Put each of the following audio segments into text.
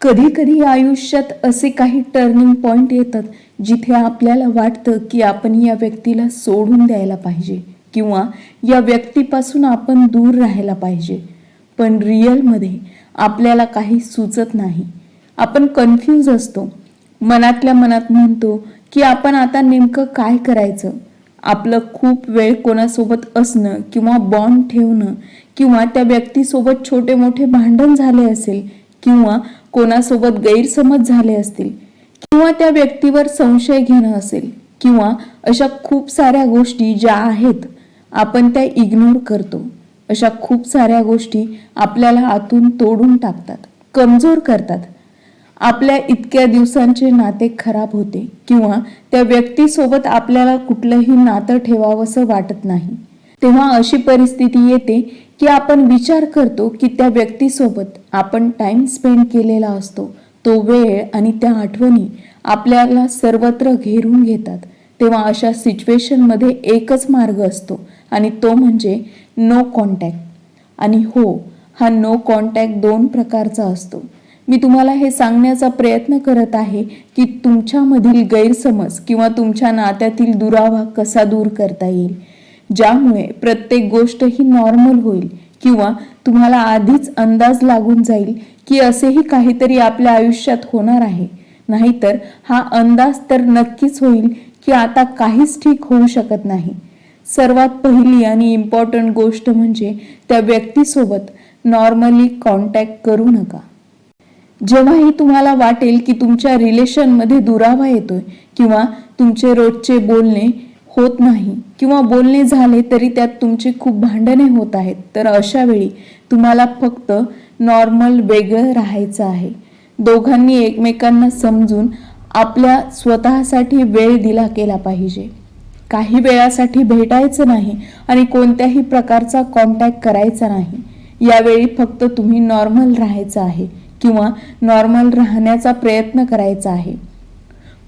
कधी कधी आयुष्यात असे काही टर्निंग पॉईंट येतात जिथे आपल्याला वाटतं की आपण या व्यक्तीला सोडून द्यायला पाहिजे किंवा या व्यक्तीपासून आपण दूर राहायला पाहिजे. पण रिअलमध्ये आपल्याला काही सुचत नाही. आपण कन्फ्यूज असतो. मनातल्या मनात म्हणतो की आपण आता नेमकं काय करायचं? आपलं खूप वेळ कोणासोबत असणं किंवा बॉन्ड ठेवणं किंवा त्या व्यक्तीसोबत छोटे मोठे भांडण झाले असेल किंवा कोणासोबत गैरसमज झाले असतील किंवा त्या व्यक्तीवर संशय घेणं असेल किंवा अशा खूप साऱ्या गोष्टी ज्या आहेत आपण त्या इग्नोर करतो. अशा खूप साऱ्या गोष्टी आपल्याला आतून तोडून टाकतात कमजोर करतात. आपल्या इतक्या दिवसांचे नाते खराब होते किंवा त्या व्यक्तीसोबत आपल्याला कुठलंही नातं ठेवावंसं वाटत नाही. तेव्हा अशी परिस्थिती येते की आपण विचार करतो की त्या व्यक्तीसोबत आपण टाइम स्पेंड केलेला असतो. तो वेळ आणि त्या आठवणी आपल्याला सर्वत्र घेरून घेतात. तेव्हा अशा सिच्युएशनमध्ये एकच मार्ग असतो आणि तो म्हणजे नो कॉन्टॅक्ट आणि हो हा नो कॉन्टॅक्ट दोन प्रकारचा असतो. मी तुम्हाला हे सांगण्याचा प्रयत्न करत आहे की तुमच्यामधील गैरसमज किंवा तुमच्या नात्यातील दुरावा कसा दूर करता येईल? ज्यामुळे प्रत्येक गोष्ट ही नॉर्मल होईल किंवा तुम्हाला आधीच अंदाज लागून जाईल की असेही काहीतरी आपल्या आयुष्यात होणार आहे. नाहीतर हा अंदाज तर नक्कीच होईल की आता काहीच ठीक होऊ शकत नाही. सर्वात पहिली आणि इम्पॉर्टंट गोष्ट म्हणजे त्या व्यक्तीसोबत नॉर्मली कॉन्टॅक्ट करू नका. जेव्हाही तुम्हाला वाटेल की तुमच्या रिलेशनमध्ये दुरावा येतोय किंवा तुमचे रोजचे बोलणे होत नाही किंवा बोलणे झाले तरी त्यात तुमची खूप भांडणे होत आहेत. तर अशा वेळी तुम्हाला फक्त नॉर्मल वेगळं राहायचं आहे. दोघांनी एकमेकांना समजून आपल्या स्वतःसाठी वेळ दिला केला पाहिजे. काही वेळासाठी भेटायचं नाही आणि कोणत्याही प्रकारचा कॉन्टॅक्ट करायचा नाही. यावेळी फक्त तुम्ही नॉर्मल राहायचं आहे किंवा नॉर्मल राहण्याचा प्रयत्न करायचा आहे.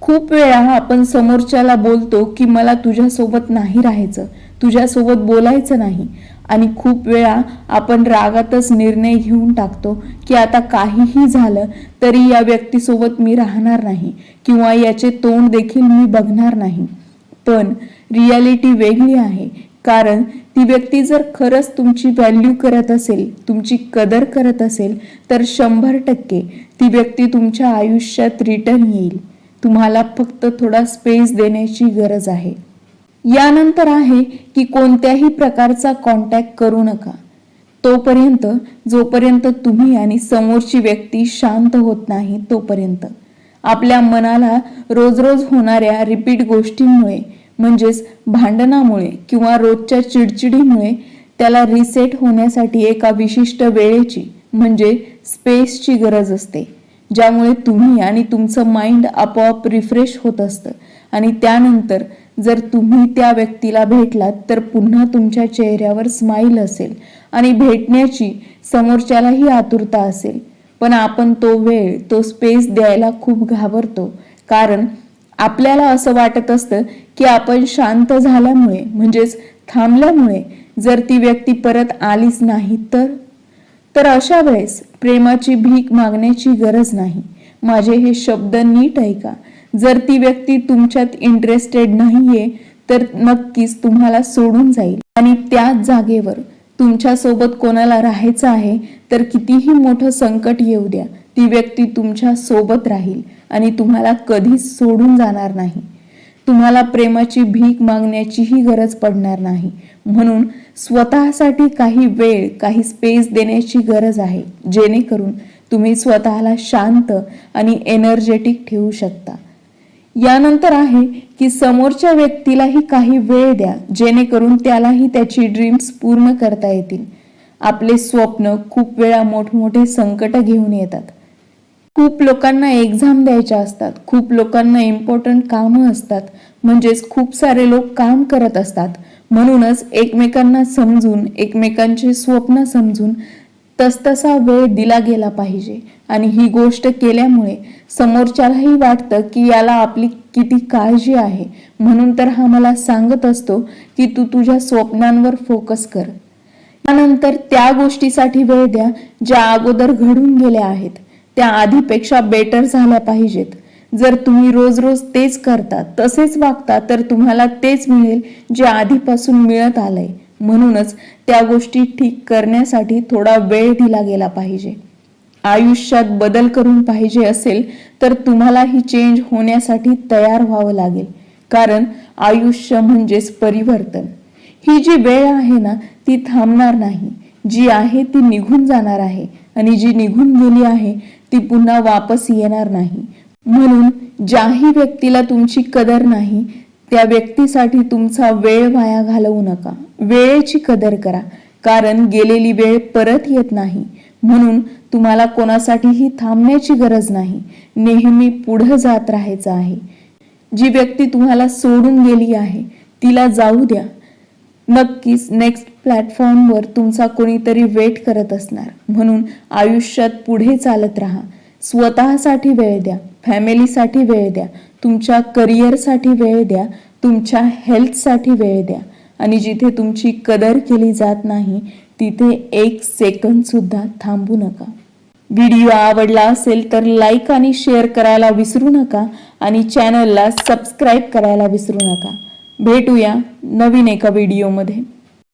खूप वेळा आपण समोरच्याला बोलतो की मला तुझ्यासोबत नाही राहायचं तुझ्यासोबत बोलायचं नाही. आणि खूप वेळा आपण रागातच निर्णय घेऊन टाकतो की आता काहीही झालं तरी या व्यक्तीसोबत मी राहणार नाही किंवा याचे तोंड देखील मी बघणार नाही. पण रियालिटी वेगळी आहे कारण ती व्यक्ती जर खरंच तुमची व्हॅल्यू करत असेल तुमची कदर करत असेल तर शंभर टक्के ती व्यक्ती तुमच्या आयुष्यात रिटर्न येईल. तुम्हाला फक्त थोडा स्पेस देण्याची गरज आहे. यानंतर आहे की कोणत्याही प्रकारचा कॉन्टॅक्ट करू नका. तोपर्यंत जोपर्यंत तुम्ही आणि समोरची व्यक्ती शांत होत नाही तोपर्यंत. आपल्या मनाला रोज रोज होणाऱ्या रिपीट गोष्टींमुळे म्हणजेच भांडणामुळे किंवा रोजच्या चिडचिडीमुळे त्याला रिसेट होण्यासाठी एका विशिष्ट वेळेची म्हणजे स्पेसची गरज असते. ज्यामुळे तुम्ही आणि तुमचं माइंड आपोआप रिफ्रेश होत असतं. आणि त्यानंतर जर तुम्ही त्या व्यक्तीला भेटलात तर पुन्हा तुमच्या चेहऱ्यावर स्माईल असेल. आणि भेटण्याची समोरच्यालाही आतुरता असेल. पण आपण तो वेळ तो स्पेस द्यायला खूप घाबरतो. कारण आपल्याला असं वाटत असतं की आपण शांत झाल्यामुळे म्हणजेच थांबल्यामुळे जर ती व्यक्ती परत आलीच नाही तर? तर अशा वेळेस प्रेमाची भीक मागण्याची गरज नाही. माझे हे शब्द नीट ऐका. जर ती व्यक्ती तुमच्यात इंटरेस्टेड नाहीये तर नक्कीच तुम्हाला सोडून जाईल. आणि त्याच जागेवर तुमच्यासोबत कोणाला राहायचं आहे तर कितीही मोठं संकट येऊ द्या. ती व्यक्ती तुमच्यासोबत राहील आणि तुम्हाला कधीच सोडून जाणार नाही. तुम्हाला प्रेमाची भीक मागण्याचीही गरज पडणार नाही. म्हणून स्वतःसाठी काही वेळ काही स्पेस देण्याची गरज आहे. जेणेकरून तुम्ही स्वतःला शांत आणि एनर्जेटिक ठेवू शकता. यानंतर आहे की समोरच्या व्यक्तीलाही काही वेळ द्या जेणेकरून त्यालाही त्याची ड्रीम्स पूर्ण करता येतील. आपले स्वप्न खूप वेळा मोठमोठे संकट घेऊन येतात. खूप लोकांना एक्झाम द्यायच्या असतात. खूप लोकांना इम्पॉर्टंट कामं असतात. म्हणजेच खूप सारे लोक काम करत असतात. म्हणूनच एकमेकांना समजून एकमेकांचे स्वप्न समजून तसतसा वेळ दिला गेला पाहिजे. आणि ही गोष्ट केल्यामुळे समोरच्यालाही वाटतं की याला आपली किती काळजी आहे. म्हणून तर हा मला सांगत असतो की तू तुझ्या स्वप्नांवर फोकस कर. त्यानंतर त्या गोष्टीसाठी वेळ द्या ज्या अगोदर घडून गेल्या आहेत. त्या आधीपेक्षा बेटर झाल्या पाहिजेत. जर तुम्ही रोज रोज तेच करता तसेच वागता तर तुम्हाला तेच मिळेल जे आधीपासून मिळत आलंय. म्हणूनच त्या गोष्टी ठीक करण्यासाठी थोडा वेळ दिला गेला पाहिजे. आयुष्यात बदल करून पाहिजे असेल तर तुम्हाला ही चेंज होण्यासाठी तयार व्हावं लागेल. कारण आयुष्य म्हणजेच परिवर्तन. ही जी वेळ आहे ना ती थांबणार नाही. जी आहे ती निघून जाणार आहे. आणि जी निघून गेली आहे ती पुन्हा वापस येणार नाही. म्हणून ज्याही व्यक्तीला तुमची कदर नाही त्या व्यक्तीसाठी तुमचा वेळ वाया घालवू नका. वेळेची कदर करा कारण गेलेली वेळ परत येत नाही. म्हणून तुम्हाला कोणासाठीही थांबण्याची गरज नाही. नेहमी पुढं जात राहायचं आहे. जी व्यक्ती तुम्हाला सोडून गेली आहे तिला जाऊ द्या. नक्कीच नेक्स्ट प्लॅटफॉर्मवर तुमचा कोणीतरी वेट करत असणार. म्हणून आयुष्यात पुढे चालत राहा. स्वतःसाठी वेळ द्या. फॅमिलीसाठी वेळ द्या. तुमच्या करिअरसाठी वेळ द्या. तुमच्या हेल्थसाठी वेळ द्या. आणि जिथे तुमची कदर केली जात नाही तिथे एक सेकंद सुद्धा थांबू नका. व्हिडिओ आवडला असेल तर लाईक आणि शेअर करायला विसरू नका आणि चॅनलला सबस्क्राईब करायला विसरू नका. भेटूया नवीन एका व्हिडिओमध्ये.